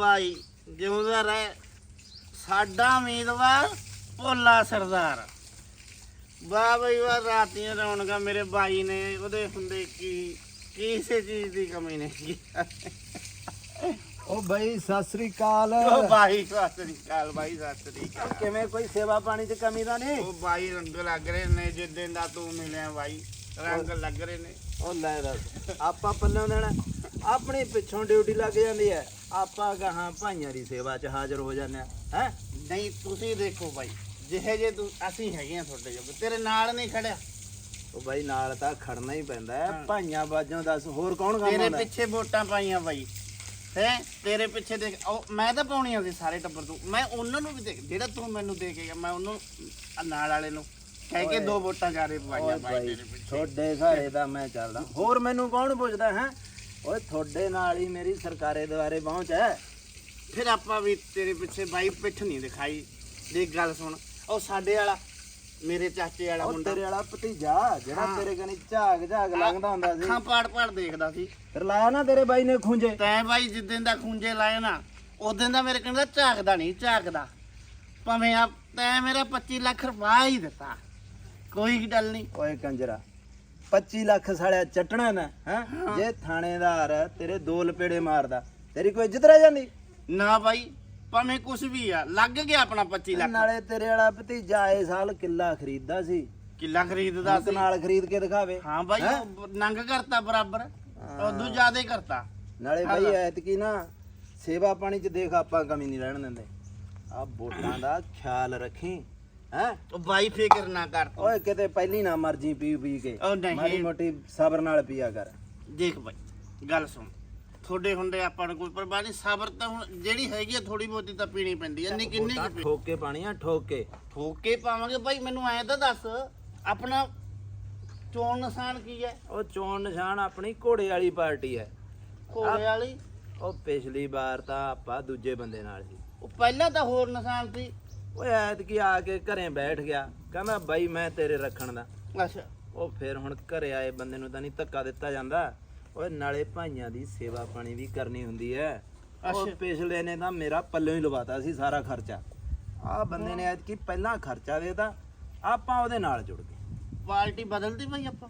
ਬਾਈ ਜਿਉਂਦਾ ਰਹਿ। ਸਾਡਾ ਉਮੀਦਵਾਰ ਭੋਲਾ ਸਰਦਾਰ। ਵਾਹ ਬਈ ਵਾਹ ਰਾਤੀਆਂ ਰੌਣਕਾਂ ਮੇਰੇ ਬਾਈ ਨੇ। ਉਹਦੇ ਹੁੰਦੇ ਕੀ ਕਿਸੇ ਚੀਜ਼ ਦੀ ਕਮੀ ਨਹੀਂ। ਉਹ ਬਈ ਸਤਿ ਸ੍ਰੀ ਅਕਾਲ। ਉਹ ਬਾਈ ਸਤਿ ਸ੍ਰੀ ਅਕਾਲ ਬਾਈ ਸਤਿ ਸ੍ਰੀ ਅਕਾਲ। ਕਿਵੇਂ ਕੋਈ ਸੇਵਾ ਪਾਣੀ ਚ ਕਮੀ ਤਾਂ ਨਹੀਂ? ਉਹ ਬਾਈ ਰੰਗ ਲੱਗ ਰਹੇ ਨੇ ਜਿੱਦਣ ਦਾ ਤੂੰ ਮਿਲਿਆ ਬਾਈ। ਰੰਗ ਲੱਗ ਰਹੇ ਨੇ। ਉਹ ਲੈ ਦੱਸ ਆਪਾਂ ਪੱਲੋਂ ਦੇਣਾ। ਆਪਣੀ ਪਿੱਛੋਂ ਡਿਊਟੀ ਲੱਗ ਜਾਂਦੀ ਹੈ। ਆਪਾਂ ਗਾਹਾਂ ਭਾਈਆਂ ਦੀ ਸੇਵਾ 'ਚ ਹਾਜ਼ਰ ਹੋ ਜਾਂਦੇ ਆ ਹੈ? ਨਹੀਂ ਤੁਸੀਂ ਦੇਖੋ ਬਾਈ ਜਿਹੇ ਜੇ ਤੂੰ ਅਸੀਂ ਹੈਗੇ ਆ ਤੁਹਾਡੇ ਜੋਗੇ ਤੇਰੇ ਨਾਲ ਨਹੀਂ ਖੜਿਆ। ਉਹ ਬਾਈ ਨਾਲ ਤਾਂ ਖੜਨਾ ਹੀ ਪੈਂਦਾ ਹੈ। ਭਾਈਆਂ ਬਾਜੋਂ ਦੱਸ ਹੋਰ ਕੌਣ ਕੰਮ ਤੇਰੇ ਪਿੱਛੇ ਵੋਟਾਂ ਪਾਈਆਂ ਬਾਈ ਹੈ? ਤੇਰੇ ਪਿੱਛੇ ਦੇਖ ਉਹ ਮੈਂ ਤਾਂ ਪਾਉਣੀਆਂ ਸੀ ਸਾਰੇ ਟੱਬਰ ਤੋਂ। ਮੈਂ ਉਹਨਾਂ ਨੂੰ ਵੀ ਦੇਖ ਜਿਹੜਾ ਤੂੰ ਮੈਨੂੰ ਦੇ ਕੇ ਗਿਆ ਮੈਂ ਉਹਨੂੰ ਆਹ ਨਾਲ ਵਾਲੇ ਨੂੰ ਕਹਿ ਕੇ। ਦੋ ਵੋਟਾਂ ਜਾਰੇ ਪਵਾਈਆਂ ਬਾਈ ਤੇਰੇ ਪਿੱਛੇ। ਤੁਹਾਡੇ ਘਰੇ ਦਾ ਮੈਂ ਚੱਲਦਾ। ਹੋਰ ਮੈਨੂੰ ਕੌਣ ਪੁੱਛਦਾ ਹੈ? ਓਏ ਤੁਹਾਡੇ ਨਾਲ ਹੀ ਮੇਰੀ ਸਰਕਾਰੇ ਦੁਆਰੇ ਪਹੁੰਚ ਹੈ। ਫਿਰ ਆਪਾਂ ਵੀ ਤੇਰੇ ਪਿੱਛੇ ਬਾਈ ਪਿੱਠ ਨਹੀਂ ਦਿਖਾਈ। ਦੇਖ ਗੱਲ ਸੁਣ ਉਹ ਸਾਡੇ ਵਾਲਾ ਮੇਰੇ ਚਾਚੇ ਵਾਲਾ ਉਹ ਮੁੰਡਾ। ਤੇਰੇ ਵਾਲਾ ਭਤੀਜਾ ਜਿਹੜਾ ਹਾਂ। ਤੇਰੇ ਕਨੀ ਝਾਗ ਝਾਗ ਲੰਘਦਾ ਹੁੰਦਾ ਸੀ। ਅੱਖਾਂ ਪਾੜ ਪਾੜ ਦੇਖਦਾ ਸੀ। ਫਿਰ ਲਾਇਆ ਨਾ ਤੇਰੇ ਬਾਈ ਨੇ ਖੁੰਝੇ। ਤੈਂ ਬਾਈ ਜਿੱਦਣ ਦਾ ਖੁੰਝੇ ਲਾਏ ਨਾ ਉਦੋਂ ਦਾ ਮੇਰੇ ਕਹਿੰਦਾ ਝਾਕਦਾ ਨਹੀਂ ਝਾਕਦਾ। ਭਾਵੇਂ ਆ ਤੈਂ ਮੇਰਾ 25 ਲੱਖ ਰੁਪਇਆ ਹੀ ਦਿੱਤਾ। ਕੋਈ ਗੱਲ ਨਹੀਂ। ਓਏ ਕੰਜਰਾ 25 ਲੱਖ ਸਾਲਿਆ ਚਟਣਾ ਨਾ ਹੈ। ਜੇ ਥਾਣੇਦਾਰ ਤੇਰੇ ਦੋ ਲਪੇੜੇ ਮਾਰਦਾ ਤੇਰੀ ਕੋਈ ਇੱਜ਼ਤ ਰਹਿ ਜਾਂਦੀ? ਨਾ ਬਾਈ ਭਾਵੇਂ ਕੁਛ ਵੀ ਆ ਲੱਗ ਗਿਆ ਆਪਣਾ 25 ਲੱਖ। ਨਾਲੇ ਤੇਰੇ ਵਾਲਾ ਭਤੀਜਾ ਆਏ ਸਾਲ ਕਿੱਲਾ ਖਰੀਦਦਾ ਸੀ। ਕਿੱਲਾ ਖਰੀਦਦਾ ਸੀ। ਨਾਲ ਖਰੀਦ ਕੇ ਦਿਖਾਵੇ। ਹਾਂ ਬਾਈ ਨੰਗ ਕਰਤਾ ਬਰਾਬਰ ਉਦੋਂ ਜ਼ਿਆਦਾ ਕਰਤਾ। ਨਾਲੇ। ਬਾਈ ਐਤਕੀ ਨਾ ਸੇਵਾ ਪਾਣੀ ਚ ਦੇਖ ਆਪਾਂ ਕਮੀ ਨਹੀਂ ਰਹਿਣ ਦਿੰਦੇ। ਆ ਵੋਟਾਂ ਦਾ ਖਿਆਲ ਰੱਖੀ। ਹੈ? ਉਹ ਬਾਈ ਫਿਕਰ ਨਾ ਕਰ ਤੂੰ। ਓਏ ਕਿਤੇ ਪਹਿਲੀ ਨਾ ਮਰਜ਼ੀ ਪੀ ਪੀ ਕੇ। ਉਹ ਨਹੀਂ। ਮਾੜੀ ਮੋਟੀ ਸਬਰ ਨਾਲ ਪੀਆ ਕਰ। ਦੇਖ ਬਾਈ ਗੱਲ ਸੁਣ। ਤੁਹਾਡੇ ਹੁੰਦੇ ਆਪਾਂ ਨੂੰ ਕੋਈ ਪਰਵਾਹ ਨਹੀਂ ਸਬਰ ਤਾਂ ਹੁਣ ਜਿਹੜੀ ਹੈਗੀ ਆ ਥੋੜੀ ਬਹੁਤੀ ਤਾਂ ਪੀਣੀ ਪੈਂਦੀ ਆ। ਵੋਟਾਂ ਨਿੱਕੀ ਠੋਕ ਕੇ ਪਾਣੀਆਂ ਠੋਕ ਕੇ ਠੋਕ। ਕੇ ਪਾਵਾਂਗੇ। ਬਾਈ ਮੈਨੂੰ ਐਂ ਤਾਂ ਦੱਸ ਆਪਣਾ ਚੋਣ ਨਿਸ਼ਾਨ ਕੀ ਹੈ? ਉਹ ਚੋਣ ਨਿਸ਼ਾਨ ਆਪਣੀ ਘੋੜੇ ਵਾਲੀ ਪਾਰਟੀ ਹੈ। ਘੋੜੇ ਵਾਲੀ? ਉਹ ਪਿਛਲੀ ਵਾਰ ਤਾਂ ਆਪਾਂ ਦੂਜੇ ਬੰਦੇ ਨਾਲ ਸੀ। ਉਹ ਪਹਿਲਾਂ ਤਾਂ ਹੋਰ ਨਿਸ਼ਾਨ ਸੀ। ਓਏ ਐਤਕੀ ਆ ਕੇ ਘਰੇ ਬੈਠ ਗਿਆ। ਕਹਿੰਦਾ ਬਾਈ ਮੈਂ ਤੇਰੇ ਰੱਖਣ ਦਾ। ਅੱਛਾ। ਉਹ ਫਿਰ ਹੁਣ ਘਰੇ ਆਏ ਬੰਦੇ ਨੂੰ ਤਾਂ ਨਹੀਂ ਧੱਕਾ ਦਿੱਤਾ ਜਾਂਦਾ। ਓਏ ਨਾਲੇ ਭਾਈਆਂ ਦੀ ਸੇਵਾ ਪਾਣੀ ਵੀ ਕਰਨੀ ਹੁੰਦੀ ਹੈ ਉਹ। ਪਿਛਲੇ ਨੇ ਤਾਂ ਮੇਰਾ ਪੱਲੇ ਹੀ ਲਵਾਤਾ ਸੀ ਸਾਰਾ ਖਰਚਾ। ਆਹ ਬੰਦੇ ਨੇ ਐਤਕੀ ਪਹਿਲਾਂ ਖਰਚਾ ਦੇਤਾ। ਆਪਾਂ ਉਹਦੇ ਨਾਲ ਜੁੜ ਗਏ। ਪਾਰਟੀ ਬਦਲਦੀ ਬਾਈ ਆਪਾਂ?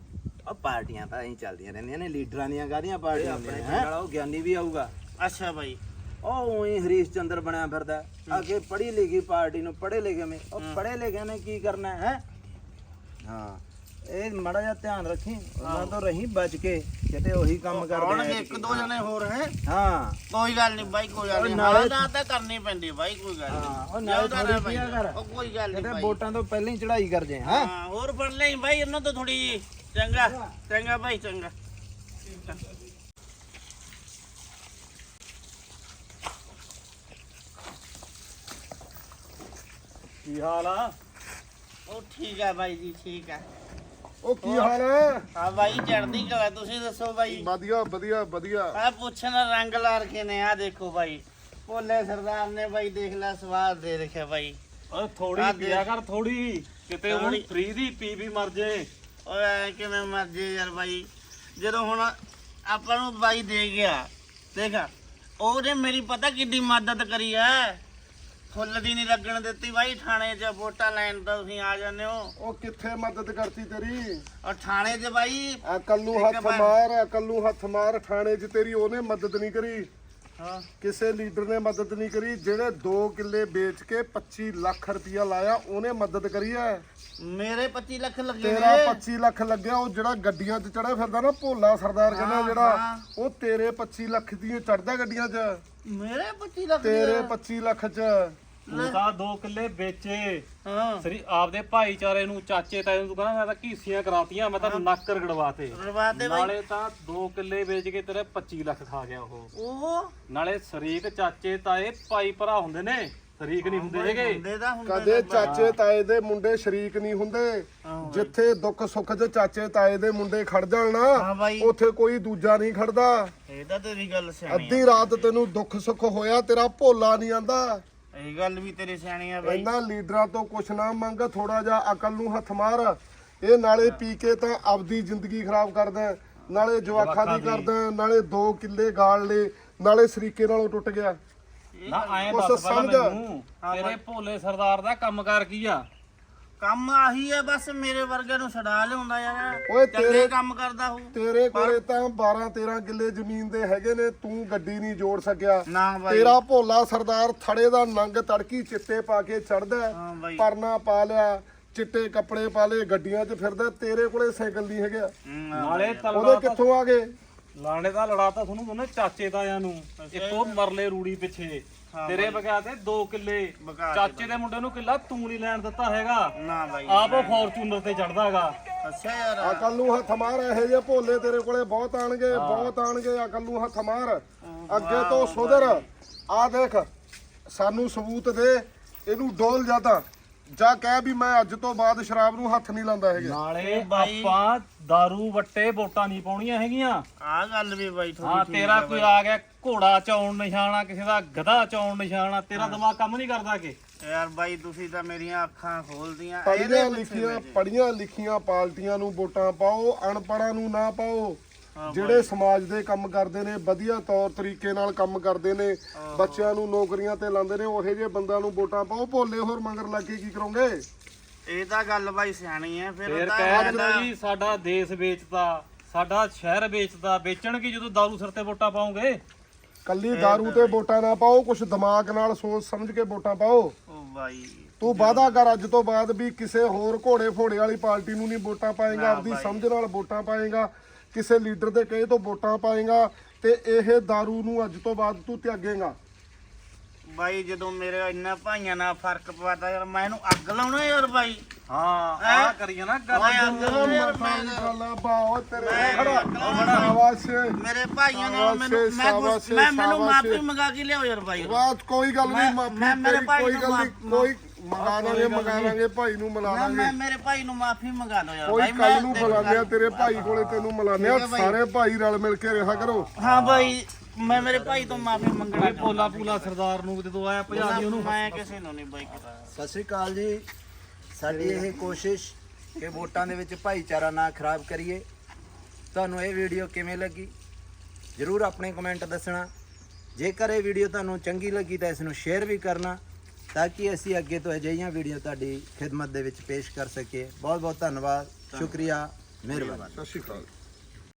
ਉਹ ਪਾਰਟੀਆਂ ਤਾਂ ਐਂ ਚੱਲਦੀਆਂ ਰਹਿੰਦੀਆਂ ਨੇ ਲੀਡਰਾਂ ਦੀਆਂ ਕਾਹਦੀਆਂ ਪਾਰਟੀਆਂ ਹੁੰਦੀਆਂ ਨੇ ਹੈਂ? ਉਹ ਗਿਆਨੀ ਵੀ ਆਊਗਾ। ਅੱਛਾ ਬਾਈ। ਉਹ ਉਹੀ ਹਰੀਸ਼ ਚੰਦਰ ਬਣਿਆ ਫਿਰਦਾ ਅੱਗੇ ਪੜ੍ਹੀ ਲਿਖੀ ਪਾਰਟੀ ਨੂੰ ਪੜ੍ਹੇ ਲਿਖੇ ਮੇ ਉਹ ਪੜ੍ਹੇ ਲਿਖੇ ਨੇ ਕੀ ਕਰਨਾ ਹੈ? ਹਾਂ ਇਹ ਮੜਾ ਜਿਹਾ ਧਿਆਨ ਰੱਖੀ। ਉਹਨਾਂ ਤੋਂ ਰਹੀ ਬਚ ਕੇ ਕਿਤੇ ਉਹੀ ਕੰਮ ਕਰਦੇ ਆਉਣਗੇ ਇੱਕ ਦੋ ਜਣੇ ਹੋਰ ਹੈ। ਹਾਂ। ਕੋਈ ਗੱਲ ਨਹੀਂ ਬਾਈ ਕੋਈ ਗੱਲ ਨਹੀਂ। ਨਾਲੇ- ਨਾਲੇ ਤਾਂ ਕਰਨੀ ਪੈਂਦੀ ਬਾਈ ਕੋਈ ਗੱਲ ਹਾਂ, ਉਹ ਨਾਲੇ ਬਾਈ। ਪੀਆ ਕਰ। ਉਹ ਕੋਈ ਗੱਲ ਨਹੀਂ ਬਾਈ। ਵੋਟਾਂ ਤੋਂ ਪਹਿਲਾਂ ਹੀ ਚੜਾਈ ਕਰ ਜੇ ਹਾਂ। ਹਾਂ ਹੋਰ ਫੜ ਲਈ ਬਾਈ ਇਹਨਾਂ ਤੋਂ ਥੋੜੀ ਚੰਗਾ। ਚੰਗਾ ਬਾਈ ਚੰਗਾ। ਕੀ ਹਾਲ ਆ? ਉਹ ਠੀਕ ਹੈ ਬਾਈ ਜੀ ਠੀਕ ਹੈ ਉਹ ਕੀ ਹਾਲ ਹੈ ਹਾਂ ਬਾਈ ਚੜਦੀ ਕਲਾ ਤੁਸੀਂ ਦੱਸੋ ਬਾਈ? ਵਧੀਆ ਵਧੀਆ ਵਧੀਆ। ਆ ਪੁੱਛਣ ਰੰਗ ਲਾ ਰਖੇ ਨੇ ਆ ਦੇਖੋ ਬਾਈ। ਭੋਲੇ ਸਰਦਾਰ ਨੇ ਬਾਈ ਦੇਖ ਲੈ ਸਵਾਦ ਦੇ ਰੱਖਿਆ ਬਾਈ। ਓ ਆਹ ਥੋੜੀ ਦੇਖ। ਪੀਆ ਕਰ ਥੋੜੀ ਕਿਤੇ ਹੁਣ ਥੋੜ੍ਹੀ। ਫ੍ਰੀ ਦੀ ਪੀ ਵੀ ਮਰ ਜੇ। ਓਏ ਐਂ ਕਿਵੇਂ ਮਰ ਜੇ ਯਾਰ ਬਾਈ। ਜਦੋਂ ਹੁਣ ਆਪਾਂ ਨੂੰ ਬਾਈ ਦੇ ਗਿਆ ਦੇਖਾ ਉਹਨੇ ਮੇਰੀ ਪਤਾ ਕਿੰਨੀ ਮਦਦ ਕਰੀ ਐ ਫੁੱਲ ਦੀ ਨਹੀਂ ਲੱਗਣ ਦਿੱਤੀ ਬਾਈ ਥਾਣੇ 'ਚ ਵੋਟਾਂ ਲੈਣ ਤਾਂ ਤੁਸੀਂ ਆ ਜਾਂਦੇ ਹੋ। ਉਹ ਕਿੱਥੇ ਮਦਦ ਕਰਤੀ ਤੇਰੀ? ਔਰ ਥਾਣੇ 'ਚ ਬਾਈ ਆ ਕੱਲੂ ਇੱਕ ਹੱਥ ਵਾਰ- ਮਾਰ ਆ ਕੱਲੂ ਹੱਥ ਮਾਰ ਥਾਣੇ 'ਚ ਤੇਰੀ ਉਹਨੇ ਮਦਦ ਨਹੀਂ ਕਰੀ। ਹਾਂ। ਕਿਸੇ ਲੀਡਰ ਨੇ ਮਦਦ ਨਹੀਂ ਕਰੀ ਜਿਹੜੇ 2 ਕਿੱਲੇ ਵੇਚ ਕੇ 25 ਲੱਖ ਰੁਪਇਆ ਲਾਇਆ ਉਹਨੇ ਮਦਦ ਕਰੀ ਐ। ਮੇਰੇ 25 ਲੱਖ ਲੱਗੇ ਤੇਰਾ ਨੇ। 25 ਲੱਖ ਲੱਗਿਆ ਉਹ ਜਿਹੜਾ ਗੱਡੀਆਂ 'ਚ ਚੜਿਆ ਫਿਰਦਾ ਨਾ ਭੋਲਾ ਸਰਦਾਰ ਕਹਿੰਦਾ ਹਾਂ, ਜਿਹੜਾ। ਉਹ ਤੇਰੇ 25 ਲੱਖ ਦੀ ਚੜਦਾ ਗੱਡੀਆਂ 'ਚ। ਮੇਰੇ 25 ਲੱਖ ਤੇਰੇ ਦੇ- 25 ਲੱਖ 'ਚ। ਤੂੰ ਤਾਂ ਦੋ ਕਿੱਲੇ ਵੇਚੇ। ਹਾਂ। ਸਰੀ ਆਪਦੇ ਭਾਈਚਾਰੇ ਨੂੰ ਚਾਚੇ ਤਾਏ ਨੂੰ ਤੂੰ ਕਹਿੰਦਾ ਮੈਂ ਤਾਂ ਘੀਸੀਆਂ ਕਰਾਤੀਆਂ ਮੈਂ ਤਾਂ ਨੱਕ ਰਗੜਵਾਤੇ ਬਾਈ। ਨਾਲੇ ਤਾਂ ਦੋ ਕਿੱਲੇ ਵੇਚ ਕੇ ਤੇਰੇ 25 ਲੱਖ ਖਾ ਗਿਆ ਉਹ। ਉਹ? ਨਾਲੇ ਸ਼ਰੀਕ ਚਾਚੇ ਤਾਏ ਭਾਈ ਭਰਾ ਹੁੰਦੇ ਨੇ ਸ਼ਰੀਕ ਨਹੀਂ ਹੁੰਦੇ ਹੈਗੇ। ਹੁੰਦੇ ਤਾਂ ਹੁੰਦੇ ਕਦੇ। ਚਾਚੇ ਤਾਏ ਦੇ ਮੁੰਡੇ ਸ਼ਰੀਕ ਨਹੀਂ ਹੁੰਦੇ। ਜਿੱਥੇ ਦੁੱਖ ਸੁੱਖ 'ਚ ਚਾਚੇ ਤਾਏ ਦੇ ਮੁੰਡੇ ਖੜ ਜਾਣ ਹਾਂ ਨਾ ਬਾਈ। ਉੱਥੇ ਕੋਈ ਦੂਜਾ ਨਹੀਂ ਖੜਦਾ। ਇਹ ਤਾਂ ਤੇਰੀ ਗੱਲ ਸਿਆਣੀ ਅੱਧੀ ਰਾਤ ਤੈਨੂੰ ਦੁੱਖ ਸੁੱਖ ਹੋਇਆ ਤੇਰਾ ਭੋਲਾ ਨਹੀਂ ਆਂਦਾ। ਇਹ ਗੱਲ ਵੀ ਤੇਰੀ ਸਿਆਣੀ ਆ ਬਾਈ। ਇਹਨਾਂ ਲੀਡਰਾਂ ਤੋਂ ਕੁਛ ਨਾ ਮੰਗ ਥੋੜਾ ਜਿਹਾ ਅਕਲ ਨੂੰ ਹੱਥ ਮਾਰ। ਇਹ ਨਾਲੇ ਪੀ ਕੇ ਤਾਂ ਆਪਦੀ ਜ਼ਿੰਦਗੀ ਖਰਾਬ ਕਰਦਾ ਨਾਲੇ ਜਵਾਖਾਂ ਦੀ ਕਰਦਾ ਨਾਲੇ 2 ਕਿੱਲੇ ਗਾਲ ਲੇ ਨਾਲੇ ਸਰੀਕੇ ਨਾਲੋਂ ਟੁੱਟ ਗਿਆ। ਨਾ ਐਂ ਕੁਛ ਦੱਸ ਪਹਿਲਾਂ ਸਮਝ। ਮੈਨੂੰ ਤੇਰੇ। ਭੋਲੇ ਸਰਦਾਰ ਦਾ ਕੰਮਕਾਰ ਕੀ ਆ? ਕੰਮ ਆਹੀ ਹੈ ਬਸ ਮੇਰੇ ਵਰਗੇ ਨੂੰ ਛਡਾ ਲਿਆਉਂਦਾ ਯਾਰ। ਓਏ ਤੇਰੇ ਕੰਮ ਕਰਦਾ ਹੂੰ ਤੇਰੇ ਕੋਲੇ ਤਾਂ 12 13 ਕਿੱਲੇ ਜ਼ਮੀਨ ਦੇ ਹੈਗੇ ਨੇ ਤੂੰ ਗੱਡੀ ਨਹੀਂ ਜੋੜ ਸਕਿਆ। ਨਾ ਬਾਈ। ਤੇਰਾ ਭੋਲਾ ਸਰਦਾਰ ਥੜੇ ਦਾ ਨੰਗ ਤੜਕੀ ਚਿੱਟੇ ਪਾ ਕੇ ਚੜਦਾ ਹਾਂ ਬਾਈ। ਪਰਨਾ ਪਾ ਲਿਆ ਚਿੱਟੇ ਕੱਪੜੇ ਪਾ ਲਏ ਗੱਡੀਆਂ 'ਚ ਫਿਰਦਾ ਤੇਰੇ ਕੋਲੇ ਸਾਈਕਲ ਨਹੀਂ ਹੈਗਾ। ਹਮ, ਨਾਲੇ ਉਹਦੇ ਕਿੱਥੋਂ ਆ ਗਏ? ਲਾਣੇ ਦਾ ਲੜਾਤਾ ਤੁਹਾਨੂੰ ਦੋਨੇ ਚਾਚੇ ਤਾਇਆਂ ਨੂੰ ਇੱਕੋ ਮਰਲੇ ਰੂੜੀ ਪਿੱਛੇ। ਤੇਰੇ ਬਗਾ ਤੇ 2 ਕਿੱਲੇ। ਬਗਾ ਤੇ ਚਾਚੇ ਦੇ ਮੁੰਡੇ ਨੂੰ ਕਿੱਲਾ ਤੂੰ ਨਹੀਂ ਲੈਣ ਦਿੱਤਾ ਹੈਗਾ। ਨਾ ਬਾਈ ਆਪ ਉਹ ਫੋਰਚੂਨਰ ਤੇ ਚੜਦਾਗਾ ਅੱਛਾ ਯਾਰ। ਅਕਲ ਨੂੰ ਹੱਥ ਮਾਰ ਇਹੋ ਜਿਹੇ ਭੋਲੇ ਤੇਰੇ ਕੋਲੇ ਬਹੁਤ ਆਣਗੇ ਬਹੁਤ ਆਣਗੇ। ਅਕਲ ਨੂੰ ਹੱਥ ਮਾਰ। ਅੱਗੇ ਤੋਂ ਸੁਧਰ। ਆ ਦੇਖ ਸਾਨੂੰ ਸਬੂਤ ਦੇ। ਇਹਨੂੰ ਡੋਲ ਜਾਦਾ ਜਾ ਕਹਿ ਵੀ ਮੈਂ ਅੱਜ ਤੋਂ ਬਾਅਦ ਸ਼ਰਾਬ ਨੂੰ ਹੱਥ ਨਹੀਂ ਲਾਉਂਦਾ ਹੈਗਾ। ਨਾਲੇ ਬਾਈ- ਆਪਾਂ दारू ਵੱਟੇ ਵੋਟਾਂ ਨਹੀਂ ਪਾਉਣੀਆਂ ਹੈਗੀਆਂ। ਆ ਗੱਲ ਵੀ ਬਾਈ ਥੋੜੀ ਹਾਂ ਤੇਰਾ ਕੋਈ ਆ ਗਿਆ ਘੋੜਾ ਚੌਣ ਨਿਸ਼ਾਨਾ ਕਿਸੇ ਦਾ ਗਧਾ ਚੌਣ ਨਿਸ਼ਾਨਾ ਤੇਰਾ ਦਿਮਾਗ ਕੰਮ ਨਹੀਂ ਕਰਦਾ ਕਿ। ਯਾਰ ਬਾਈ ਤੁਸੀਂ ਤਾਂ ਮੇਰੀਆਂ ਅੱਖਾਂ ਖੋਲਦੀਆਂ ਪੜੀਆਂ ਲਿਖੀਆਂ ਪੜੀਆਂ ਲਿਖੀਆਂ ਪਾਰਟੀਆਂ ਨੂੰ ਵੋਟਾਂ ਪਾਓ ਅਨਪੜਾਂ ਨੂੰ ਨਾ ਪਾਓ। ਜਿਹੜੇ ਸਮਾਜ ਦੇ ਕੰਮ ਕਰਦੇ ਨੇ ਵਧੀਆ ਤੌਰ ਤਰੀਕੇ ਨਾਲ ਕੰਮ ਕਰਦੇ ਨੇ ਬੱਚਿਆਂ ਨੂੰ ਨੌਕਰੀਆਂ ਤੇ ਲਾਉਂਦੇ ਨੇ ਉਹੋ ਜਿਹੇ ਬੰਦਿਆਂ ਨੂੰ ਵੋਟਾਂ ਪਾਓ ਭੋਲੇ ਹੋਰ ਮੰਗਰ ਲੱਗ ਕੇ ਕੀ ਕਰੋਗੇ ਇਹ ਤਾਂ ਗੱਲ ਬਾਈ ਸਿਆਣੀ ਹੈ ਫਿਰ ਫੇਰ ਤਾਂ ਕਹਿ ਗੱਲ- ਦਿੰਦਾ ਜੀ ਸਾਡਾ ਦੇਸ਼ ਵੇਚਦਾ ਸਾਡਾ ਸ਼ਹਿਰ ਵੇਚਦਾ ਵੇਚਣਗੇ ਜਦੋਂ दारू ਸਿਰ ਤੇ ਵੋਟਾਂ ਪਾਉਂਗੇ ਕੱਲੀ दारू ਤੇ ਵੋਟਾਂ ਨਾ ਪਾਓ ਕੁਛ ਦਿਮਾਗ ਨਾਲ ਸੋਚ ਸਮਝ ਕੇ ਵੋਟਾਂ ਪਾਓ ਉਹ ਬਾਈ ਤੂੰ ਵਾਅਦਾ ਕਰ ਅੱਜ ਤੋਂ ਬਾਅਦ ਵੀ ਕਿਸੇ ਹੋਰ ਘੋੜੇ ਫੋੜੇ ਵਾਲੀ ਪਾਰਟੀ ਨੂੰ ਨਹੀਂ ਵੋਟਾਂ ਪਾਏਗਾ ਆਪਦੀ ਸਮਝ ਨਾਲ ਵੋਟਾਂ ਪਾਏਗਾ ਕਿਸੇ ਲੀਡਰ ਦੇ ਕਹੇ ਤੋਂ ਵੋਟਾਂ ਪਾਏਗਾ ਤੇ ਇਹ दारू ਨੂੰ ਅੱਜ ਤੋਂ ਬਾਅਦ ਤੂੰ ਤਿਆਗੇਗਾ। ਬਾਈ ਜਦੋਂ ਮੇਰੇ ਇੰਨਾ ਭਾਈਆਂ ਨਾਲ ਫ਼ਰਕ ਪਵਾਤਾ ਯਾਰ ਮੈਂ ਇਹਨੂੰ ਅੱਗ ਲਾਉਣਾ ਯਾਰ ਬਾਈ। ਹਾਂ? ਆ ਕਰੀਏ ਨਾ ਗੱਲ ਮੈਂ ਅੱਗ ਲਾਉਣਾ ਯਾਰ ਮੈਂ। ਅੱਲਾ ਬਾਓ ਤੇਰੇ ਮੈਂ ਖੜਾ। ਅੱਗ ਲਾਉਣਾ। ਸ਼ਾਬਾਸ਼ ਮੇਰੇ ਭਾਈਆਂ ਨਾਲ ਮੈਨੂੰ ਮੈਂ ਮੈਨੂੰ। ਮਾਫੀ ਮੰਗਾ ਕੇ ਲਿਆਓ ਯਾਰ ਬਾਈ। ਬਾਤ ਕੋਈ ਗੱਲ ਨਹੀਂ ਮੈਂ- ਮਾਫੀ ਕੋਈ ਨੂੰ ਗੱਲ ਨਹੀਂ ਕੋਈ ਮੰਗਾ ਲਾਂਗੇ ਮੰਗਾ ਲਾਂਗੇ ਭਾਈ ਨੂੰ ਮਿਲਾ ਲਾਂਗੇ। ਮੈਂ ਮੇਰੇ ਭਾਈ ਨੂੰ ਮਾਫੀ ਮੰਗਾ ਲਓ ਯਾਰ। ਕੋਈ ਬਾਈ ਕੱਲ ਨੂੰ ਮਿਲਾਂਗੇ ਆ, ਤੇਰੇ ਭਾਈ ਕੋਲੇ ਤੈਨੂੰ ਮਿਲਾਂਗੇ ਆ, ਭਾਈ। ਸਾਰੇ ਭਾਈ ਰਲ ਮਿਲ ਕੇ ਰਿਹਾ ਕਰੋ। ਹਾਂ ਬਾਈ ਮੈਂ ਮੇਰੇ ਭਾਈ ਤੋਂ ਮਾਫੀ ਮੰਗਣਾ ਭੋਲਾ ਭੂਲਾ ਸਰਦਾਰ ਨੂੰ ਜਦੋਂ ਆਇਆ ਭਜਾ ਦੀ ਉਹਨੂੰ। ਮੈਂ ਕਿਸੇ ਨੂੰ ਨਹੀਂ ਬਾਈ ਸਤਿ ਸ਼੍ਰੀ ਅਕਾਲ ਜੀ। ਸਾਡੀ ਇਹ ਕੋਸ਼ਿਸ਼ ਕਿ ਵੋਟਾਂ ਦੇ ਵਿੱਚ ਭਾਈਚਾਰਾ ਨਾ ਖਰਾਬ ਕਰੀਏ। ਤੁਹਾਨੂੰ ਇਹ ਵੀਡੀਓ ਕਿਵੇਂ ਲੱਗੀ? ਜਰੂਰ ਆਪਣੇ ਕਮੈਂਟ ਦੱਸਣਾ। ਜੇਕਰ ਇਹ ਵੀਡੀਓ ਤੁਹਾਨੂੰ ਚੰਗੀ ਲੱਗੀ ਤਾਂ ਇਸ ਨੂੰ ਸ਼ੇਅਰ ਵੀ ਕਰਨਾ। ਤਾਂ ਕਿ ਅਸੀਂ ਅੱਗੇ ਤੋਂ ਅਜਿਹੀਆਂ ਵੀਡੀਓ ਤੁਹਾਡੀ ਖਿਦਮਤ ਦੇ ਵਿੱਚ ਪੇਸ਼ ਕਰ ਸਕੀਏ। ਬਹੁਤ ਬਹੁਤ ਧੰਨਵਾਦ। ਸ਼ੁਕਰੀਆ। ਮਿਹਰਬਾਨੀ। ਸਤਿ ਸ਼੍ਰੀ ਅਕਾਲ।